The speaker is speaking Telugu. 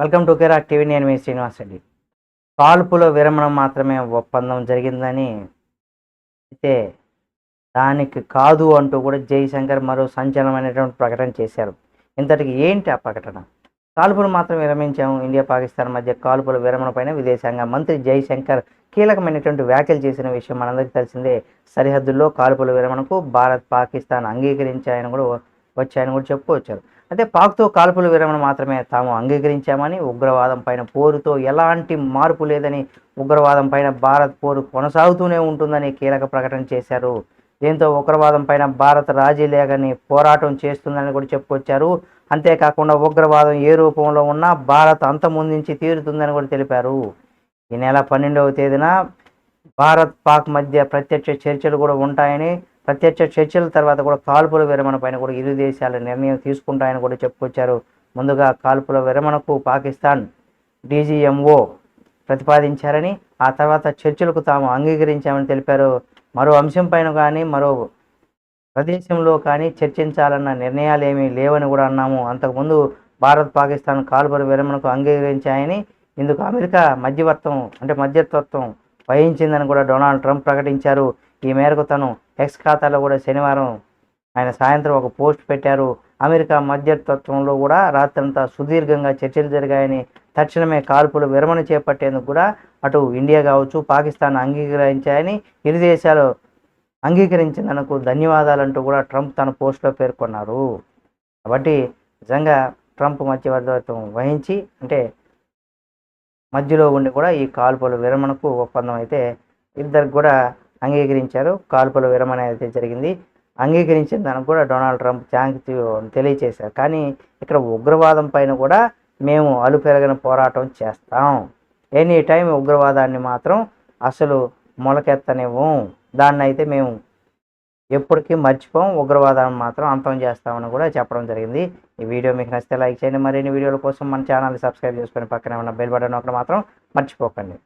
వెల్కమ్ టు కేరా టీవీ నేను మీ శ్రీనివాస్ రెడ్డి. కాల్పుల విరమణ మాత్రమే ఒప్పందం జరిగిందని అయితే దానికి కాదు అంటూ కూడా జయశంకర్ మరో సంచలనమైనటువంటి ప్రకటన చేశారు. ఇంతటికి ఏంటి ఆ ప్రకటన? కాల్పులు మాత్రం విరమించాము. ఇండియా పాకిస్తాన్ మధ్య కాల్పుల విరమణ పైన విదేశాంగ మంత్రి జయశంకర్ కీలకమైనటువంటి వ్యాఖ్యలు చేసిన విషయం మనందరికీ తెలిసిందే. సరిహద్దుల్లో కాల్పుల విరమణకు భారత్ పాకిస్తాన్ అంగీకరించాయని కూడా వచ్చాయని కూడా చెప్పుకొచ్చారు అయితే పాక్తో కాల్పుల విరమణ మాత్రమే తాము అంగీకరించామని ఉగ్రవాదం పైన పోరుతో ఎలాంటి మార్పు లేదని ఉగ్రవాదం పైన భారత్ పోరు కొనసాగుతూనే ఉంటుందని కీలక ప్రకటన చేశారు. దీంతో ఉగ్రవాదం పైన భారత్ రాజీ లేకని పోరాటం చేస్తుందని కూడా చెప్పుకొచ్చారు. అంతేకాకుండా ఉగ్రవాదం ఏ రూపంలో ఉన్నా భారత్ అంతమొందించి తీరుతుందని కూడా తెలిపారు. ఈ నెల పన్నెండవ తేదీన భారత్ పాక్ మధ్య ప్రత్యక్ష చర్చలు కూడా ఉంటాయని ప్రత్యక్ష చర్చల తర్వాత కూడా కాల్పుల విరమణ పైన కూడా ఇరు దేశాల నిర్ణయం తీసుకుంటాయని కూడా చెప్పుకొచ్చారు. ముందుగా కాల్పుల విరమణకు పాకిస్తాన్ డీజీఎంఓ ప్రతిపాదించారని ఆ తర్వాత చర్చలకు తాము అంగీకరించామని తెలిపారు. మరో అంశం పైన కానీ మరో ప్రదేశంలో కానీ చర్చించాలన్న నిర్ణయాలు ఏమీ లేవని కూడా అన్నాము. అంతకుముందు భారత్ పాకిస్తాన్ కాల్పుల విరమణకు అంగీకరించాయని ఇందుకు అమెరికా మధ్యవర్తం అంటే మధ్యత్వత్వం వహించిందని కూడా డొనాల్డ్ ట్రంప్ ప్రకటించారు. ఈ మేరకు తను ఎక్స్ ఖాతాలో కూడా శనివారం ఆయన సాయంత్రం ఒక పోస్ట్ పెట్టారు. అమెరికా మధ్యతత్వంలో కూడా రాత్రంతా సుదీర్ఘంగా చర్చలు జరిగాయని తక్షణమే కాల్పులు విరమణ చేపట్టేందుకు కూడా అటు ఇండియా కావచ్చు పాకిస్తాన్ అంగీకరించాయని ఇరు దేశాలు అంగీకరించినందుకు ధన్యవాదాలంటూ కూడా ట్రంప్ తన పోస్ట్లో పేర్కొన్నారు. కాబట్టి నిజంగా ట్రంప్ మధ్యవర్తిత్వం వహించి అంటే మధ్యలో ఉండి కూడా ఈ కాల్పుల విరమణకు ఒప్పందం అయితే ఇద్దరికి కూడా అంగీకరించారు. కాల్పుల విరమణ అయితే జరిగింది. అంగీకరించిన దానికి కూడా డొనాల్డ్ ట్రంప్ థ్యాంక్ తెలియచేశారు. కానీ ఇక్కడ ఉగ్రవాదం పైన కూడా మేము అలుపెరగని పోరాటం చేస్తాం. ఎనీ టైం ఉగ్రవాదాన్ని మాత్రం అసలు మొలకెత్తనివ్వం. దాన్ని అయితే మేము ఎప్పటికీ మర్చిపోం. ఉగ్రవాదాన్ని మాత్రం అంతం చేస్తామని కూడా చెప్పడం జరిగింది. ఈ వీడియో మీకు నచ్చితే లైక్ చేయండి. మరిన్ని వీడియోల కోసం మన ఛానల్ని సబ్స్క్రైబ్ చేసుకొని పక్కనే ఉన్న బెల్ బటన్ ఒకటి మాత్రం మర్చిపోకండి.